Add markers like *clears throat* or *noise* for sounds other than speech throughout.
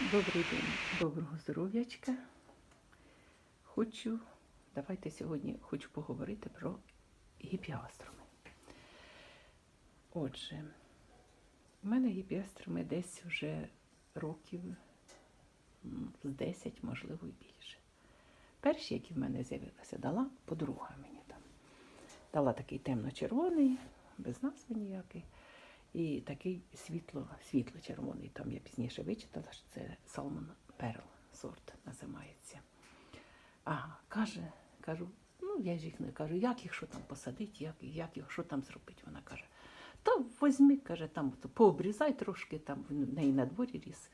Добрий день, доброго здоров'ячка. Хочу, давайте сьогодні хочу поговорити про гіпіастроми. Отже, у мене гіпіастроми десь вже років з 10, можливо, і більше. Перші, які в мене з'явилися, дала подруга мені там. Дала такий темно-червоний, без назви ніякий. І такий світло, світло-червоний. Там я пізніше вичитала, що це Salmon Pearl сорт називається. Ага, каже, кажу, ну я ж їх не кажу, як їх що там посадити, як, як їх що там зробити. Вона каже, та возьми, каже, там пообрізай трошки, там в неї на дворі ріс.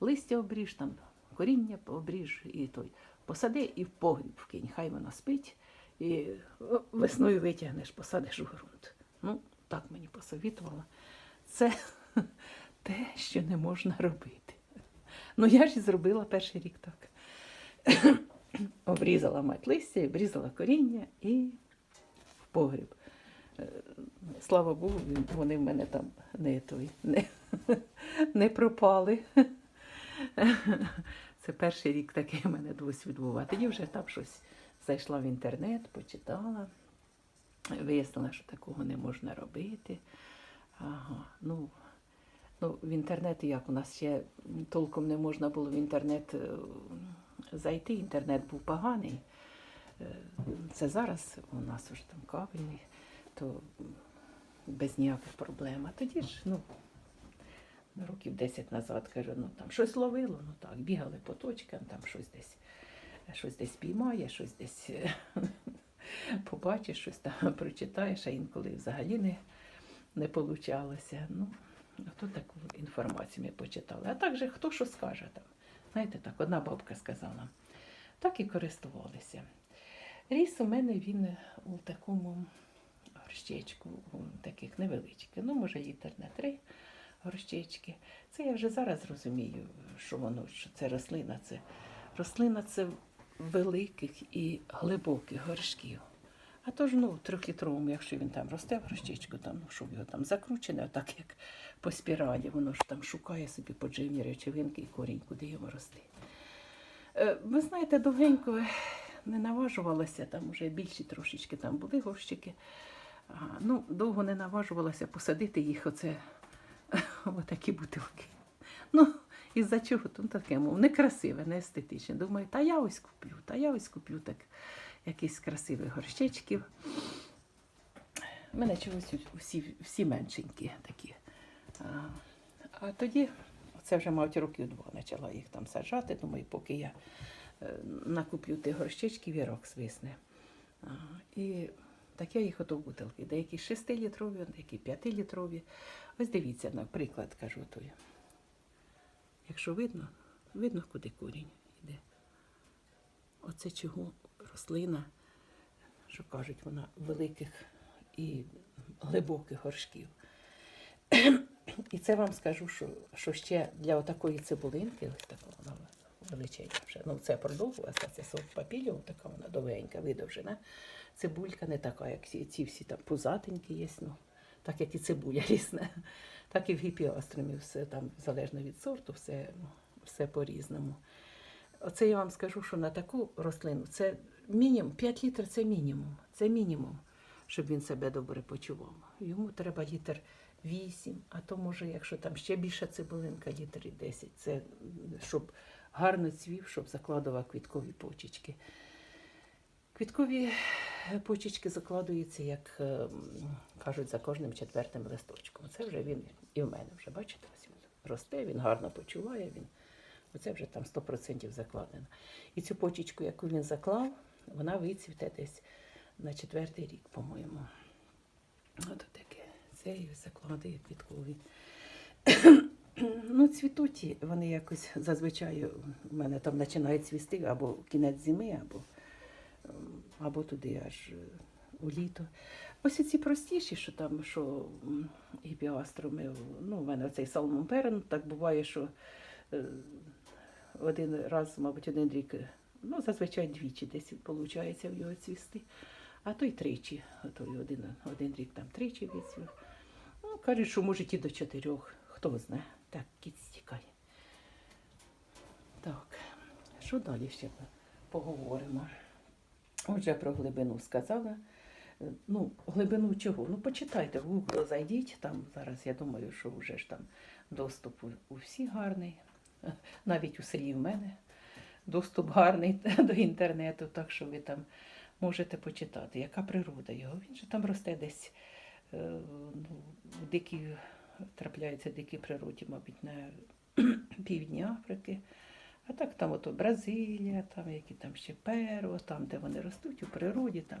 Листя обріж, там коріння обріж і той. Посади і в погріб вкинь, хай вона спить, і весною витягнеш, посадиш у ґрунт. Ну, так мені посовітувала. Це *laughs* те, що не можна робити. Ну, я ж і зробила перший рік так. *coughs* Обрізала мать листя, обрізала коріння і в погріб. Е, Слава Богу, вони в мене там не, той, не, *laughs* не пропали. *laughs* Це перший рік такий у мене досвід був. А тоді вже там щось зайшла в інтернет, почитала, вияснила, що такого не можна робити. Ага, ну, ну, в інтернеті як у нас ще толком не можна було в інтернет е, зайти, інтернет був поганий. Е, Це зараз у нас вже там кабельний, то без ніяких проблем. А тоді ж, ну, років 10 назад, кажу, ну там щось ловило, ну так, бігали по точкам, там щось десь, щось десь піймає, щось десь *laughs* побачиш, щось там прочитаєш, а інколи взагалі не, не получалося. Ну, то таку інформацію ми почитали. А так же хто що скаже там. Знаєте, так, одна бабка сказала. Так і користувалися. Ріс у мене він у такому горщечку, у таких невеличких, ну, може, літр на три горщечки. Це я вже зараз розумію, що воно, що це рослина, це рослина це великих і глибоких горшків. А то ж, ну, трьохлітровому, якщо він там росте в горщичку, там, ну, щоб його там закручене, отак як по спіралі, воно ж там шукає собі подживні речовинки і корінь, куди йому рости. Е, Ви знаєте, довгенько не наважувалася, там вже більші трошечки там були горщики. Ну, довго не наважувалася посадити їх оце *laughs* в такі бутилки. Ну, із-за чого там таке, мов, некрасиве, не естетичне. Думаю, та я ось куплю, та я ось куплю так якийсь красивих горщечків. У мене чогось всі, всі меншенькі такі. А, а тоді, це вже, мабуть, років два почала їх там саджати. Думаю, поки я е, накуплю тих горщичків, і рок свисне. А, і так я їх ото в бутилки. Деякі 6-літрові, деякі 5-літрові. Ось дивіться, наприклад, кажу той. Якщо видно, видно, куди корінь йде. Оце чого рослина, що кажуть, вона великих і глибоких горшків. *clears throat* І це вам скажу, що, що ще для отакої цибулинки, ось така вона величенька вже. Ну, це продовжувалася, це сорт папіліо, така вона довгенька, видовжена. Цибулька не така, як ці, ці всі там пузатенькі є, ну, так як і цибуля *laughs* різна, так і в гіпіастромі все там залежно від сорту, все, ну, все по-різному. Оце я вам скажу, що на таку рослину це мінімум 5 літрів це мінімум. Це мінімум, щоб він себе добре почував. Йому треба літр 8, а то може, якщо там ще більша цибулинка, літр і 10. Це щоб гарно цвів, щоб закладував квіткові почечки. Квіткові почечки закладуються, як е, кажуть, за кожним четвертим листочком. Це вже він і в мене вже, бачите, ось він росте, він гарно почуває, він Оце вже там 100% закладено. І цю почечку, яку він заклав, вона вицвіте десь на четвертий рік, по-моєму. От таке. Це і заклади квіткові. ну, цвітуть вони якось зазвичай у мене там починають цвісти або кінець зими, або, ем, або туди аж е, у літо. Ось ці простіші, що там, що м, гіпіастроми, ну, у мене цей салмон так буває, що е, один раз, мабуть, один рік, ну, зазвичай двічі десь виходить в його цвісти, а то й тричі, а то й один, один рік там тричі відцвів. Ну, кажуть, що може і до чотирьох, хто знає, так кіт стікає. Так, що далі ще поговоримо? Отже, про глибину сказала. Ну, глибину чого? Ну, почитайте, в Google зайдіть, там зараз я думаю, що вже ж там доступ у, всіх гарний, навіть у селі в мене доступ гарний *laughs* до інтернету, так що ви там можете почитати, яка природа його. Він же там росте десь е, ну, в дикій, трапляються дикі природі, мабуть, на *clears throat* півдні Африки. А так там ото Бразилія, там які там ще Перу, там, де вони ростуть у природі, там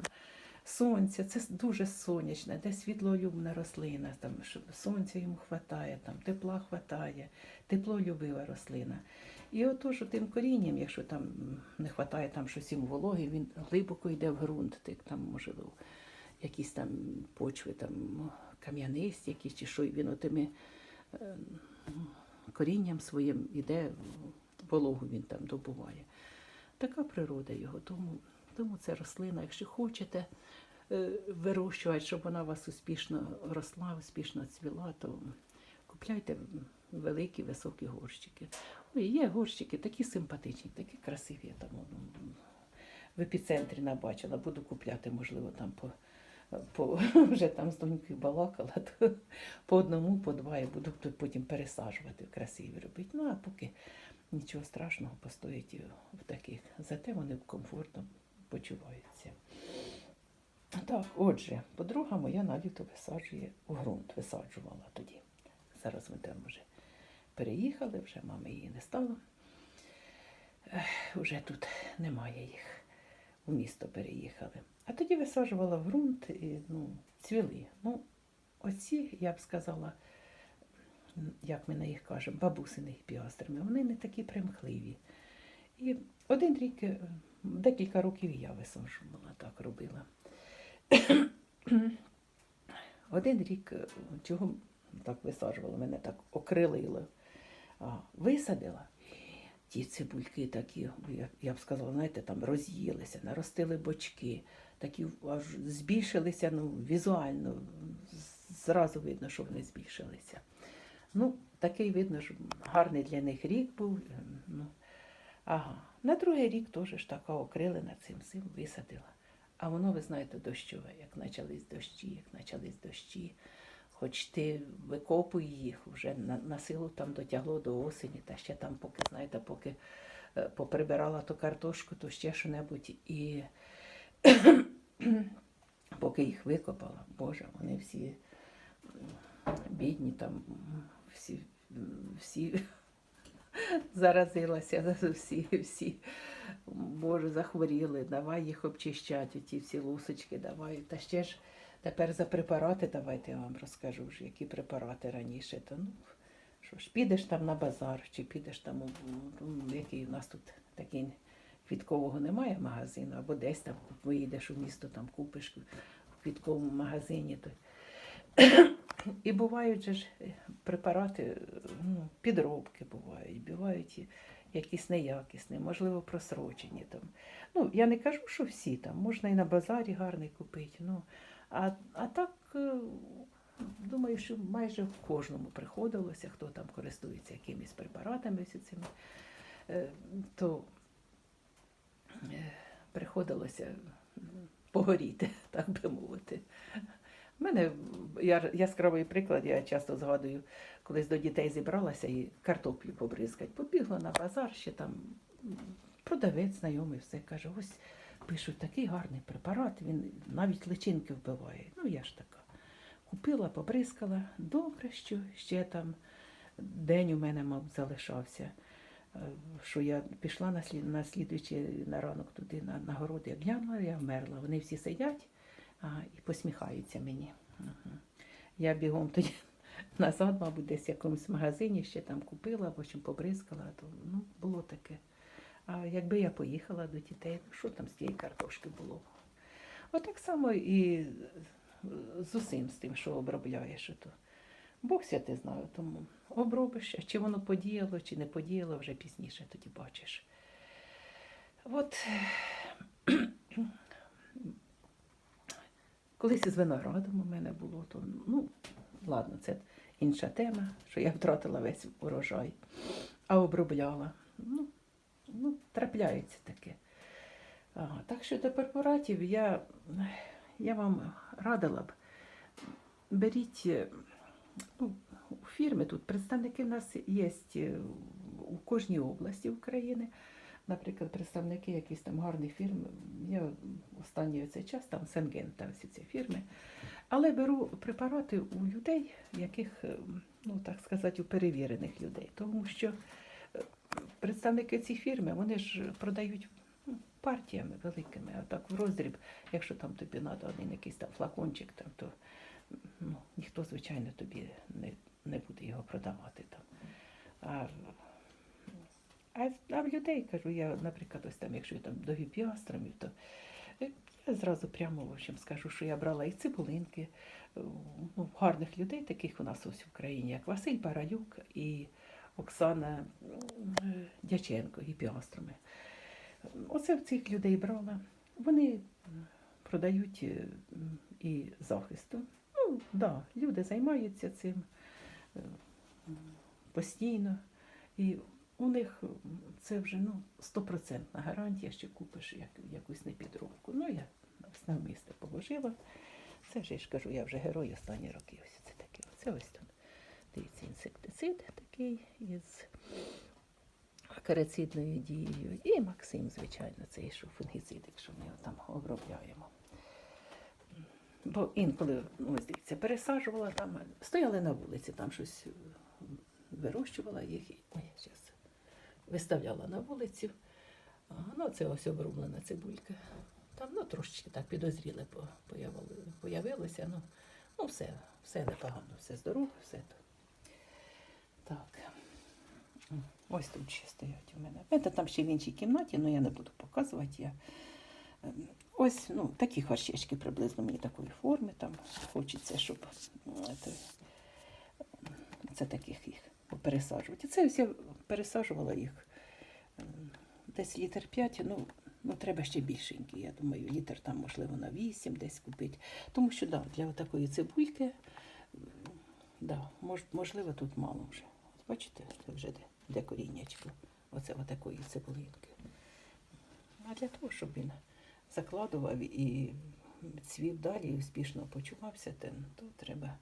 сонце, це дуже сонячне, де світлолюбна рослина, там щоб сонця йому хватає, там тепла хватає, теплолюбива рослина. І отож тим корінням, якщо там не вистачає там щось йому вологи, він глибоко йде в ґрунт, так там можливо якісь там почви, там кам'янисті якісь чи що, і він отими е, корінням своїм іде, вологу він там добуває. Така природа його, тому, тому це рослина, якщо хочете е, вирощувати, щоб вона у вас успішно росла, успішно цвіла, то купляйте великі високі горщики. Ой, є горщики такі симпатичні, такі красиві. Я там ну, в епіцентрі набачила, буду купляти, можливо, там по, по *laughs* вже там з донькою балакала, *laughs* то по одному, по два я буду потім пересаджувати, красиві робити. Ну, а поки нічого страшного постоїть і в таких. Зате вони комфортно почуваються. Так, отже, подруга моя на літо висаджує у ґрунт, висаджувала тоді. Зараз ми там вже переїхали, вже мами її не стало. Уже тут немає їх. У місто переїхали. А тоді висаджувала ґрунт і ну, цвіли. Ну, оці, я б сказала, як ми на їх кажемо, бабусиних піастрами, вони не такі примхливі. І один рік, е, декілька років я висаджувала, так робила. Один рік, е, чого так висаджувала, мене так окрилило. Висадила. Ті цибульки такі, я, я б сказала, знаєте, там роз'їлися, наростили бочки, такі аж збільшилися ну, візуально. Зразу видно, що вони збільшилися. Ну, такий видно, що гарний для них рік був. е, Ну, ага. На другий рік теж ж така окрилена цим цим висадила. А воно, ви знаєте, дощове, як почались дощі, як почались дощі. Хоч ти викопуй їх, вже на, на силу там дотягло до осені, та ще там, поки, знаєте, поки е, поприбирала ту картошку, то ще що-небудь і *clears throat* поки їх викопала, Боже, вони всі бідні там, всі, всі *laughs* заразилася, *laughs* всі, всі, Боже, захворіли, давай їх обчищати, ті всі лусочки, давай. Та ще ж тепер за препарати, давайте я вам розкажу які препарати раніше. То, ну, що ж, підеш там на базар, чи підеш там, у, у- який у нас тут такий квіткового немає магазину, або десь там виїдеш у місто, там купиш в квітковому магазині. То... І бувають же ж е, препарати, ну, підробки бувають, бувають якісь неякісні, можливо, просрочені. Там. Ну, я не кажу, що всі там, можна і на базарі гарний купити. Ну, а, а так, е, думаю, що майже в кожному приходилося, хто там користується якимись препаратами всі цими, е, то е, приходилося погоріти, *laughs* так би мовити. У мене яскравий приклад, я часто згадую, колись до дітей зібралася і картоплю побризкать. Побігла на базар, ще там продавець знайомий все каже, ось пишуть такий гарний препарат, він навіть личинки вбиває. Ну я ж така. Купила, побризкала. Добре, що ще там день у мене, мабуть, залишався. Е, Що я пішла на, слід, на слідуючий на ранок туди на, на город, я глянула, я вмерла. Вони всі сидять а, і посміхаються мені. Мгм. Я бігом тоді *laughs* назад, мабуть, десь в якомусь магазині ще там купила, потім побризкала, то ну, було таке. А якби я поїхала до дітей, ну що там з тієї картошки було? Отак само і з усім з тим, що обробляєш. То. Бог святи знає, тому обробиш, а чи воно подіяло, чи не подіяло, вже пізніше тоді бачиш. От *clears throat* колись із виноградом у мене було, то ну, ладно, це інша тема, що я втратила весь урожай, а обробляла. Ну, ну, трапляється таке. Ага, так що до препаратів я, я вам радила б, беріть е, ну, фірми тут представники в нас є е, у кожній області України. Наприклад, представники якихось там гарних фірм. Я останній цей час там Сенгента, всі ці фірми. Але беру препарати у людей, яких, е, ну так сказати, у перевірених людей. Тому що представники цієї фірми, вони ж продають ну, партіями великими, а так в роздріб, якщо там тобі треба один якийсь там флакончик, там, то ну, ніхто, звичайно, тобі не, не буде його продавати там. А, а, а в людей кажу, я, наприклад, ось там, якщо я там до гіпіастромів, то е, я зразу прямо в общем, скажу, що я брала і цибулинки, е, ну, гарних людей, таких у нас ось в Україні, як Василь Бараюк і Оксана Дяченко, гіпіастроми. Оце в цих людей брала. Вони продають е, і захисту. Ну, да, люди займаються цим е, постійно. І у них це вже ну, стопроцентна гарантія, що купиш як, якусь непідробку. Ну, я навмисне положила. Це вже я ж кажу, я вже герой останні роки. Ось це таке. Це ось тут. Дивіться, інсектицид такий із акарицидною дією. І Максим, звичайно, цей фунгіцид, якщо ми його там обробляємо. Бо інколи, ну, ось дивіться, пересаджувала там, стояли на вулиці, там щось е, вирощувала їх. і- Ой, зараз виставляла на вулицю. Ну, це ось обрублена цибулька. Там ну, трошечки так підозріле по- появилося. Ну, ну все, все непогано, все здорово, все. Так. Ось тут ще стоять у мене. Це там ще в іншій кімнаті, але я не буду показувати. Я... ем, Ось ну, такі харчечки приблизно мені такої форми. Там хочеться, щоб це, це таких їх пересаджувати. Це ось я пересаджувала їх ем, десь літр 5, ну, ну треба ще більшенький. Я думаю, літр там, можливо, на 8 десь купити. Тому що да, для такої цибульки, да, мож, можливо, тут мало вже. Бачите, вже де, де коріннячко. Оце отакої цибулинки. А для того, щоб він закладував і цвів далі і успішно почувався, то треба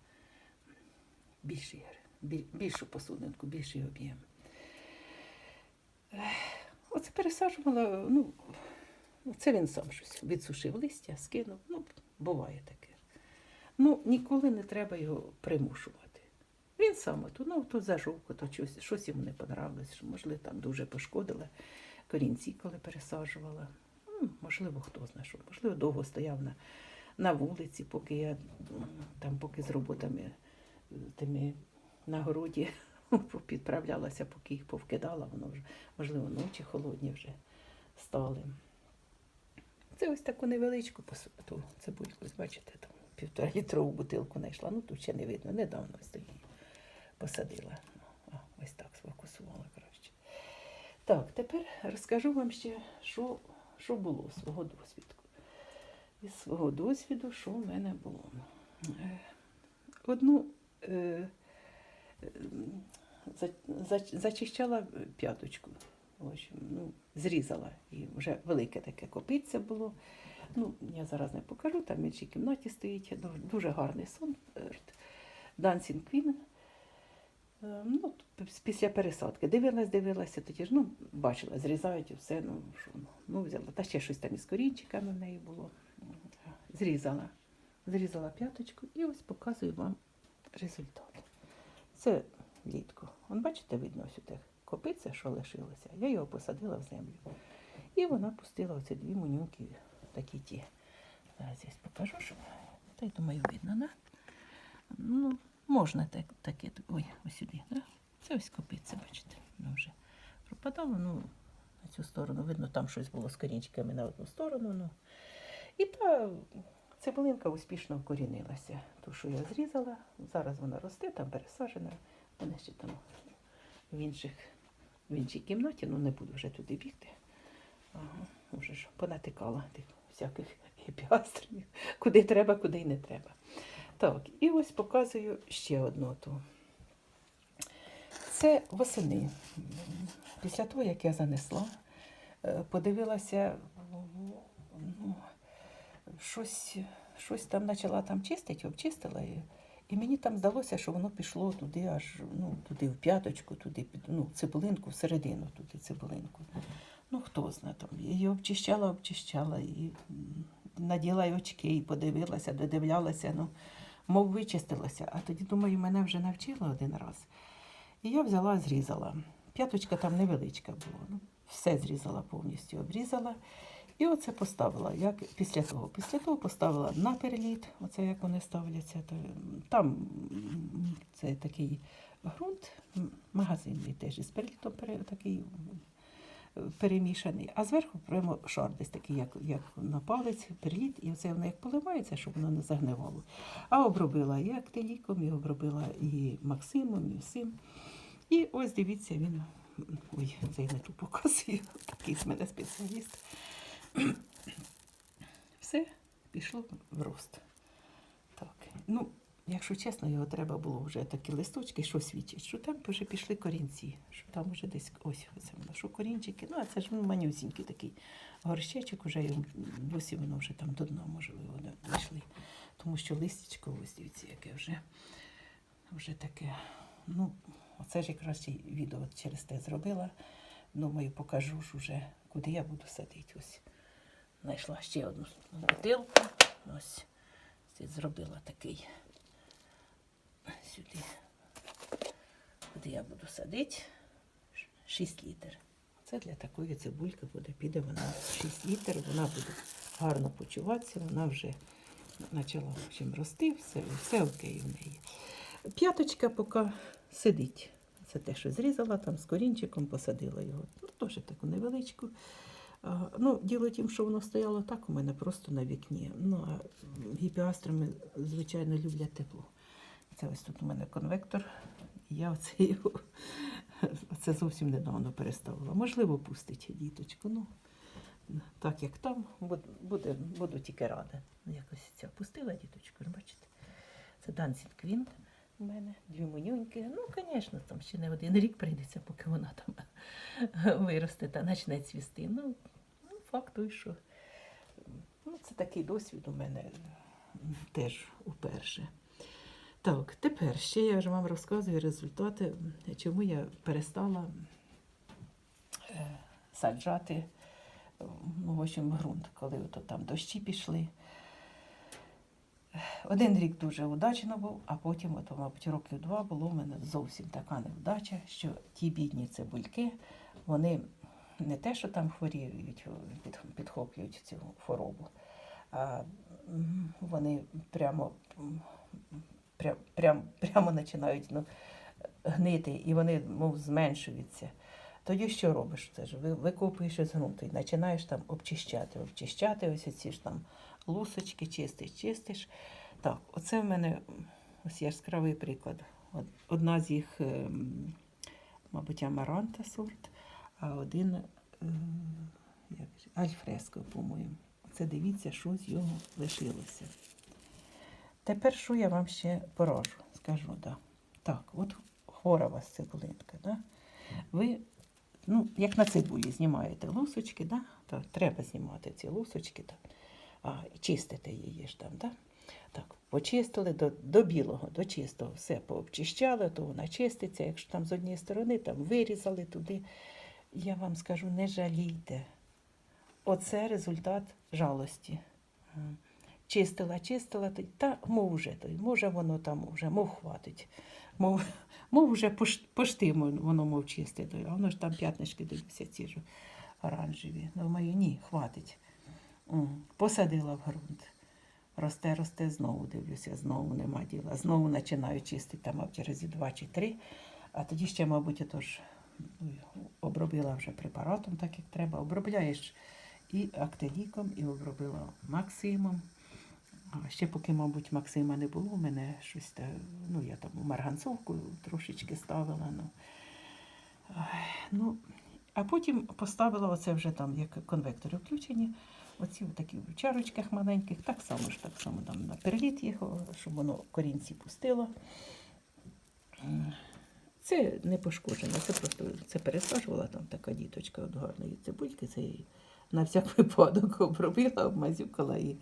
більший, більшу посудинку, більший об'єм. Оце пересаджувала, ну, це він сам щось відсушив листя, скинув. Ну, буває таке. Ну, ніколи не треба його примушувати. Він сам ото, ну, то зажовко, то щось, щось йому не понравилось, що, можливо, там дуже пошкодила корінці, коли пересаджувала. Можливо, хто знає що. Можливо, довго стояв на, на вулиці, поки я там, поки з роботами е, тими на городі *laughs* підправлялася, поки їх повкидала, воно вже, можливо, ночі холодні вже стали. Це ось таку невеличку посу- ту цибульку, бачите, там півтора літрову бутилку знайшла. Ну тут ще не видно, недавно її посадила. Ну, ось так сфокусувала краще. Так, тепер розкажу вам ще, що, що було свого досвіду. Із свого досвіду, що в мене було. Е, Одну е, е, за- за- зачищала п'яточку. Ну, зрізала. І вже велике таке копиця було. Ну, я зараз не покажу, там в іншій кімнаті стоїть. Дуже, гарний сон. Dancing Queen. Е, Ну, після пересадки. Дивилась, дивилася, тоді ж ну, бачила, зрізають все, ну, що, ну, взяла. Та ще щось там із корінчиками в неї було. Зрізала. Зрізала п'яточку і ось показую вам результат. Це літко. Вон, бачите, видно те копиця, що лишилося. Я його посадила в землю. І вона пустила оці дві манюнькі такі ті. Зараз я покажу, щоб. Та й думаю, видно, да? Ну, можна так, таке. Ой, ось сюди, да? Це ось копиця, бачите. Воно вже пропадало, ну, на цю сторону. Видно, там щось було з корінчиками на одну сторону. Ну. І та цибулинка успішно вкорінилася. Ту, що я зрізала, зараз вона росте, там пересаджена. Вона ще там в інших, в іншій кімнаті, ну не буду вже туди бігти. Ага, вже ж понатикала тих всяких епіастрів, куди треба, куди й не треба. Так, і ось показую ще одну ту. Це восени. Після того, як я занесла е, подивилася, ну, щось, щось там почала там чистити, обчистила її. І мені там здалося, що воно пішло туди, аж ну, туди в п'яточку, туди ну, цибулинку, всередину туди цибулинку. Ну, хто знає там. Її обчищала, обчищала, і наділа й очки, і подивилася, додивлялася, ну, мов вичистилася. А тоді, думаю, мене вже навчила один раз. І я взяла, зрізала. П'яточка там невеличка була. Ну, все зрізала повністю, обрізала. І оце поставила, як після того. Після того поставила на переліт, оце як вони ставляться. То, там це такий ґрунт, м, магазинний теж із перелітом такий перемішаний. А зверху прямо шар десь такий, як, як на палець, переліт, і оце воно як поливається, щоб воно не загнивало. А обробила і актиліком, і обробила і Максимом, і всім. І ось дивіться, він. Ой, це я не ту показую, *laughs* такий з мене спеціаліст. *clears throat* Все, пішло в рост. Так. Ну, якщо чесно, його треба було вже такі листочки, що свідчить, що там вже пішли корінці, що там вже десь ось це воно, що корінчики. Ну, а це ж манюсінький такий горщечок, вже досі воно вже там до дна, можливо, дійшли. Тому що листячко, ось дивіться, яке вже, вже таке. Ну, оце ж якраз відео через те зробила. Думаю, покажу ж уже, куди я буду садити. Ось знайшла ще одну бутилку. Ось це зробила такий сюди, куди я буду садити. 6 літр. Це для такої цибульки буде, піде вона 6 літр, вона буде гарно почуватися, вона вже почала рости, все, все окей в неї. П'яточка поки сидить. Це те, що зрізала там з корінчиком, посадила його. Ну, теж таку невеличку. А, ну, діло в що воно стояло так у мене просто на вікні. Ну, а гіпіастрами, звичайно, люблять тепло. Це ось тут у мене конвектор. Я оце його оце зовсім недавно переставила. Можливо, пустить діточку. Ну, так як там, буде, буду тільки рада. Ну, Якось ця пустила діточку, бачите? Це Dancing Queen у мене, дві монюньки. Ну, звісно, там ще не один рік прийдеться, поки вона там *laughs* виросте та почне цвісти. Ну, ну факт той, що ну, це такий досвід у мене теж уперше. Так, тепер ще я вже вам розказую результати, чому я перестала е, саджати ну, в общем, ґрунт, коли ото там дощі пішли. Один рік дуже удачно був, а потім, от, мабуть, років два було в мене зовсім така невдача, що ті бідні цибульки, вони не те, що там хворіють, підхоплюють цю хворобу, а вони прямо, прям, прям, прямо починають ну, гнити, і вони мов, зменшуються. Тоді що робиш? Це ж викопуєш із ґрунту і починаєш там обчищати, обчищати ось ці ж там лусочки, чистиш, чистиш. Так, оце в мене ось яскравий приклад. Одна з їх, ем, мабуть, амаранта сорт, а один е, як альфреско, по-моєму. Оце дивіться, що з його лишилося. Тепер що я вам ще пораджу, скажу, да. Так, от хвора у вас цибулинка, да? Ви, ну, як на цибулі, знімаєте лусочки, да? Так, треба знімати ці лусочки, так. А, і чистите її ж там, да? Так, почистили до, до білого, до чистого, все пообчищали, то вона чиститься. Якщо там з однієї сторони там вирізали туди, я вам скажу, не жалійте. Оце результат жалості. Чистила, чистила, то- та мов вже той, може воно там вже, мов хватить. Мов, *laughs* мов вже пош- пошти воно мов чисте, а воно ж там п'ятнишки дивлюся, ці ж оранжеві. Думаю, ні, хватить. Посадила в ґрунт. Росте, росте, знову дивлюся, знову нема діла. Знову починаю чистити там через два чи три. А тоді ще, мабуть, отож, ну, обробила вже препаратом, так як треба. Обробляєш і актеліком, і обробила Максимом. А ще поки, мабуть, Максима не було, мене щось та, ну, я там марганцовку трошечки ставила. Ну, ну, а потім поставила оце вже там, як конвектори включені, оці такі в чарочках маленьких, так само ж, так само там на переліт їх, щоб воно корінці пустило. Це не пошкоджено, це просто це пересаджувала там така діточка от гарної цибульки. Це її на всяк випадок *laughs* обробила, обмазюкала і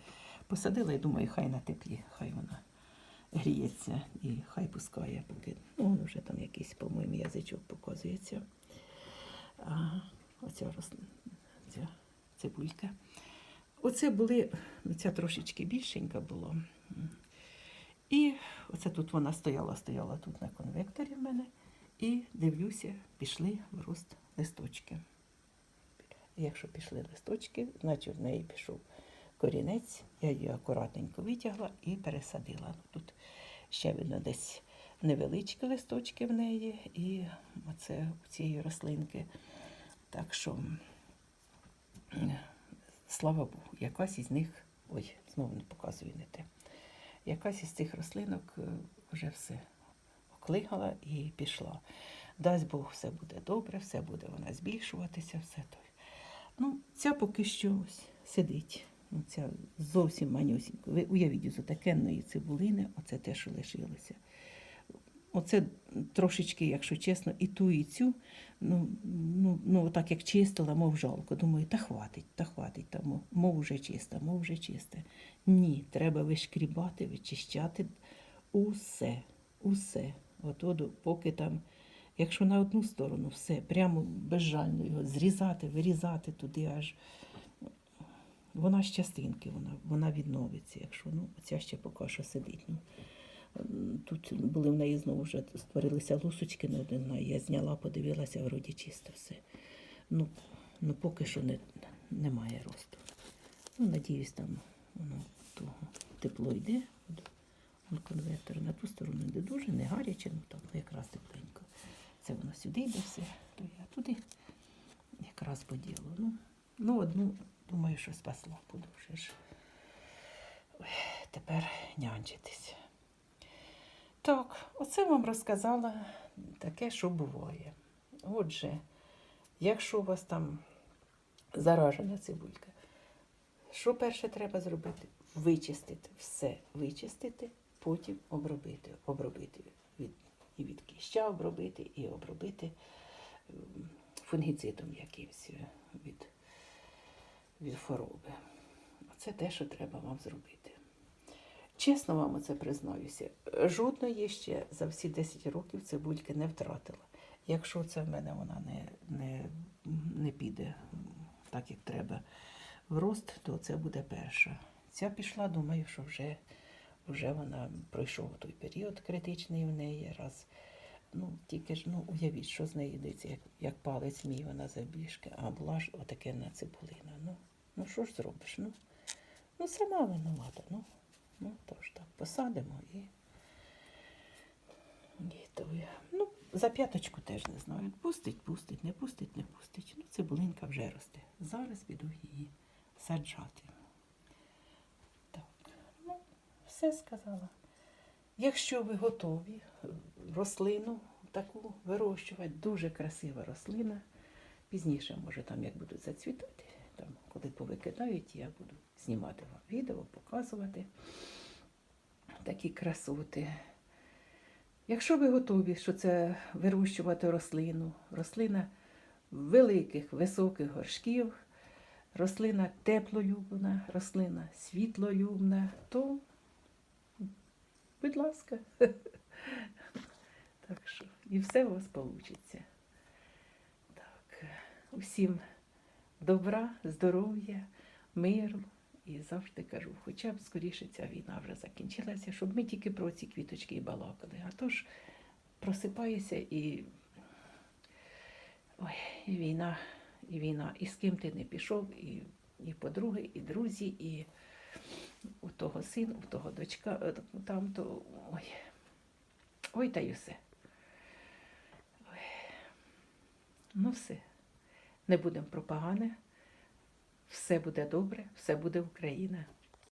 посадила, і думаю, хай на теплі, хай вона гріється і хай пускає, поки ну, воно вже там якийсь, по-моєму, язичок показується. А, оця рослина, ця цибулька. Оце були, ця трошечки більшенька була. І оце тут вона стояла, стояла тут на конвекторі в мене. І дивлюся, пішли в рост листочки. Якщо пішли листочки, значить в неї пішов корінець. Я її акуратненько витягла і пересадила. Тут ще видно десь невеличкі листочки в неї, і оце у цієї рослинки. Так що, слава Богу, якась із них, ой, знову не показую не те. Якась із цих рослинок е, вже все оклигала і пішла. Дасть Бог, все буде добре, все буде вона збільшуватися, все то. Ну, ця поки що сидить. Ну, Ця зовсім манюсінька. Ви уявіть, з отакенної цибулини, оце те, що лишилося. Оце трошечки, якщо чесно, і ту, і цю, ну, ну, ну так як чистила, мов жалко. Думаю, та хватить, та хватить, та, мов, мов вже чиста, мов вже чисте. Ні, треба вишкрібати, вичищати усе, усе. От, от, поки там, якщо на одну сторону все, прямо безжально його зрізати, вирізати туди аж. Вона з частинки, вона, вона відновиться, якщо ну, ця ще поки що сидить. Ну, тут були в неї знову вже створилися лусочки на один, на- я зняла, подивилася, вроді чисто все. Ну, ну поки що не, немає росту. Ну, надіюсь, там воно того тепло йде. от на ту сторону не дуже, не гаряче, ну там якраз тепленько. Це воно сюди йде все, то я туди якраз по ділу. Ну, ну одну, думаю, що спасла, буду тепер нянчитись. Так, оце вам розказала таке, що буває. Отже, якщо у вас там заражена цибулька, що перше треба зробити? Вичистити все, вичистити, потім обробити. Обробити від, і від кліща обробити, і обробити ем, фунгіцидом якимось е, від, від хвороби. Оце те, що треба вам зробити. Чесно вам оце признаюся, жодної ще за всі 10 років цибульки не втратила. Якщо це в мене вона не, не, не піде так, як треба в рост, то це буде перша. Ця пішла, думаю, що вже, вже вона пройшов той період критичний в неї. Раз. Ну, тільки ж, ну, уявіть, що з неї йдеться, як, як палець мій вона завбільшки, а була ж отаке на цибулина. Ну, ну що ж зробиш? Ну, ну сама винувата. Ну, ну тож так, посадимо і. я. Ну, за п'яточку теж не знаю. Пустить, пустить, не пустить, не пустить. Ну, цибулинка вже росте. Зараз піду її саджати. Так, ну, все сказала. Якщо ви готові рослину таку вирощувати, дуже красива рослина. Пізніше, може, там як будуть зацвітати, там, коли повикидають, я буду знімати вам відео, показувати такі красоти. Якщо ви готові, що це вирощувати рослину, рослина великих, високих горшків, рослина теплолюбна, рослина світлолюбна, то, будь ласка, так що, і все у вас вийде. Так, усім добра, здоров'я, миру. І завжди кажу, хоча б скоріше ця війна вже закінчилася, щоб ми тільки про ці квіточки і балакали. А то ж просипаюся і. Ой, і війна, і війна. І з ким ти не пішов, і, і подруги, і друзі, і у того син, у того дочка, е, там то. Ой. Ой, та й усе. Ой. Ну все. Не будемо про погане. Все буде добре, все буде Україна.